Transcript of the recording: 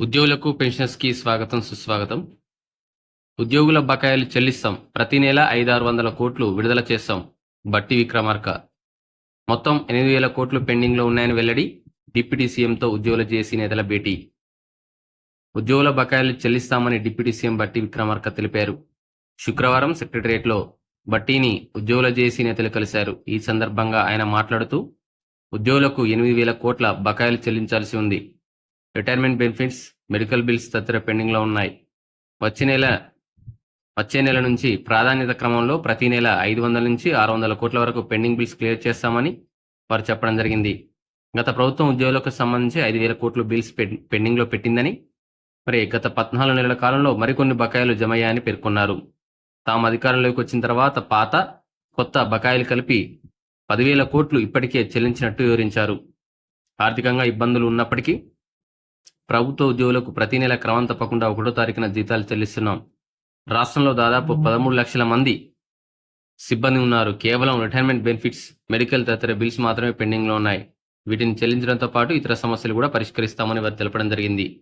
ఉద్యోగులకు పెన్షనర్స్కి స్వాగతం సుస్వాగతం. ఉద్యోగుల బకాయిలు చెల్లిస్తాం. ప్రతి నెల ఐదారు వందల కోట్లు విడుదల చేస్తాం. బట్టి విక్రమార్క. మొత్తం ఎనిమిది వేల కోట్లు పెండింగ్లో ఉన్నాయని వెల్లడి డిప్యూటీ సీఎంతో ఉద్యోగుల జేసీ నేతల భేటీ. ఉద్యోగుల బకాయిలు చెల్లిస్తామని డిప్యూటీ సీఎం బట్టి విక్రమార్క తెలిపారు. శుక్రవారం సెక్రటరియట్లో బట్టీని ఉద్యోగుల జేసీ నేతలు కలిశారు. ఈ సందర్భంగా ఆయన మాట్లాడుతూ ఉద్యోగులకు ఎనిమిది వేల కోట్ల బకాయిలు చెల్లించాల్సి ఉంది. రిటైర్మెంట్ బెనిఫిట్స్ మెడికల్ బిల్స్ తదితర పెండింగ్లో ఉన్నాయి. వచ్చే నెల వచ్చే నెల నుంచి ప్రాధాన్యత క్రమంలో ప్రతి నెల ఐదు వందల నుంచి ఆరు వందల కోట్ల వరకు పెండింగ్ బిల్స్ క్లియర్ చేస్తామని వారు చెప్పడం జరిగింది. గత ప్రభుత్వం ఉద్యోగులకు సంబంధించి ఐదు వేల కోట్లు బిల్స్ పెండింగ్లో పెట్టిందని మరి గత పద్నాలుగు నెలల కాలంలో మరికొన్ని బకాయిలు జమయ్యాయని పేర్కొన్నారు. తాము అధికారంలోకి వచ్చిన తర్వాత పాత కొత్త బకాయిలు కలిపి పదివేల కోట్లు ఇప్పటికే చెల్లించినట్టు వివరించారు. ఆర్థికంగా ఇబ్బందులు ఉన్నప్పటికీ ప్రభుత్వ ఉద్యోగులకు ప్రతి నెల క్రమం తప్పకుండా ఒకటో తారీఖున జీతాలు చెల్లిస్తున్నాం. రాష్ట్రంలో దాదాపు పదమూడు లక్షల మంది సిబ్బంది ఉన్నారు. కేవలం రిటైర్మెంట్ బెనిఫిట్స్ మెడికల్ తదితర బిల్స్ మాత్రమే పెండింగ్లో ఉన్నాయి. వీటిని చెల్లించడంతో పాటు ఇతర సమస్యలు కూడా పరిష్కరిస్తామని వారు తెలపడం జరిగింది.